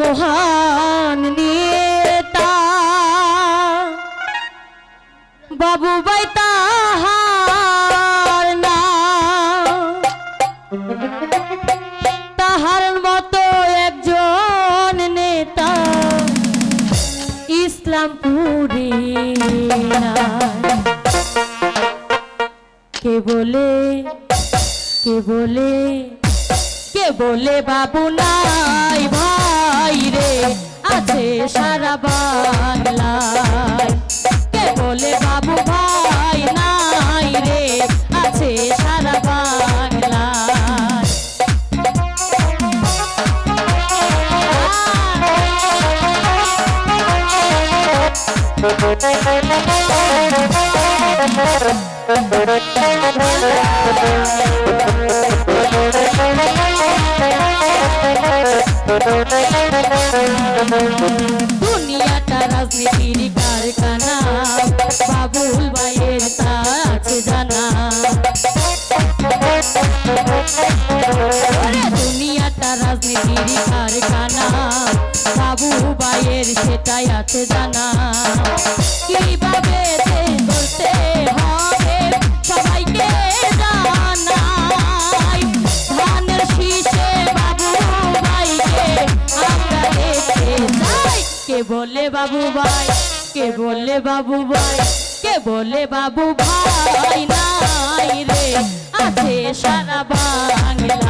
মহান নেতা। বাবু বাই তাহার নাম তাহার মতো একজন নেতা ইসলামপুরে। কে বলে কে বলে কে বলে বাবু নাই ভাই? রে আছে সারা বাংলায়। রাজনীতির কারখানা, বাবুল ভাইয়ের তা আছে জানা দুনিয়াটা রাজনীতির কারখানা বাবু ভাইয়ের সেটাই আছে জানা। কীভাবে বলে বাবু ভাই? কে বলে বাবু ভাই? কে বলে বাবু ভাই? নাই রে, আছে সারা বাংলায়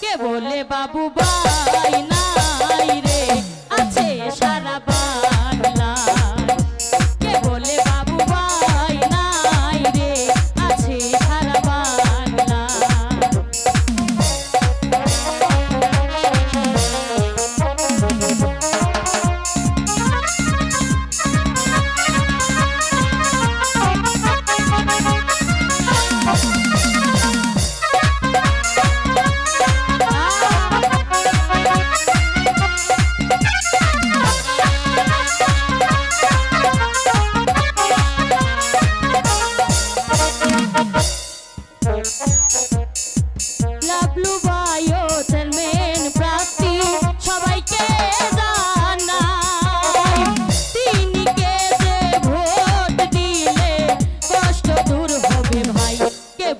কে বলে বাবু ভাই নাই রে?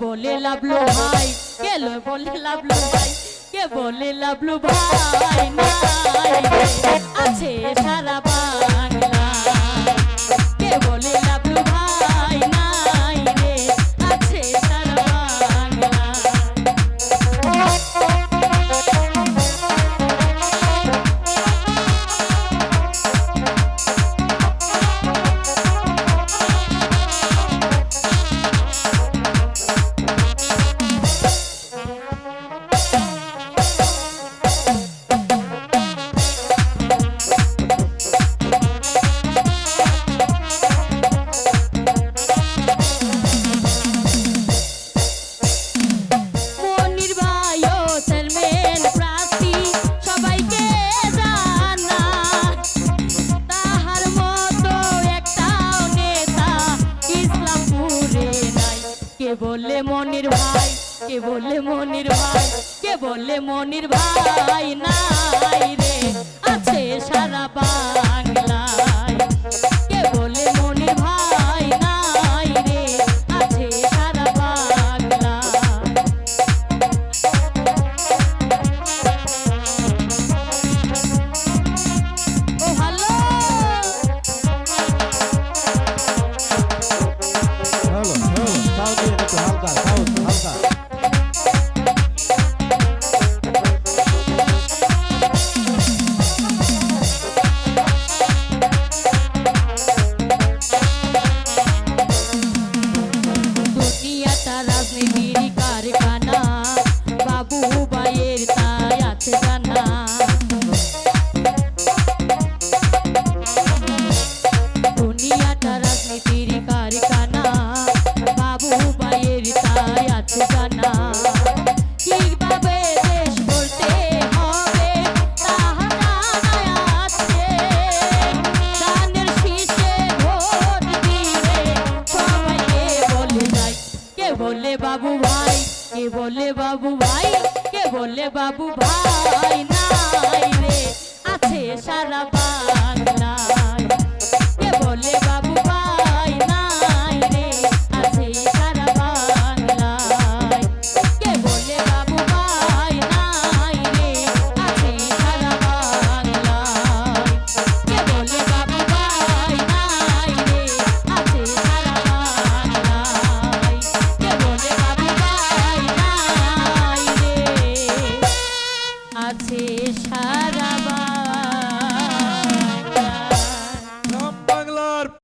বলে লাভলু ভাই? কে লো- বলে লাভলু ভাই? কে বলে লাভলু ভাই? নাই। আছে সারা বাংলা। কে বলে কে বলে মনির ভাই কে বলে মনির ভাই? নাই রে আছে সারা বাংলায় বাবু ভাই নাই রে আছে সারা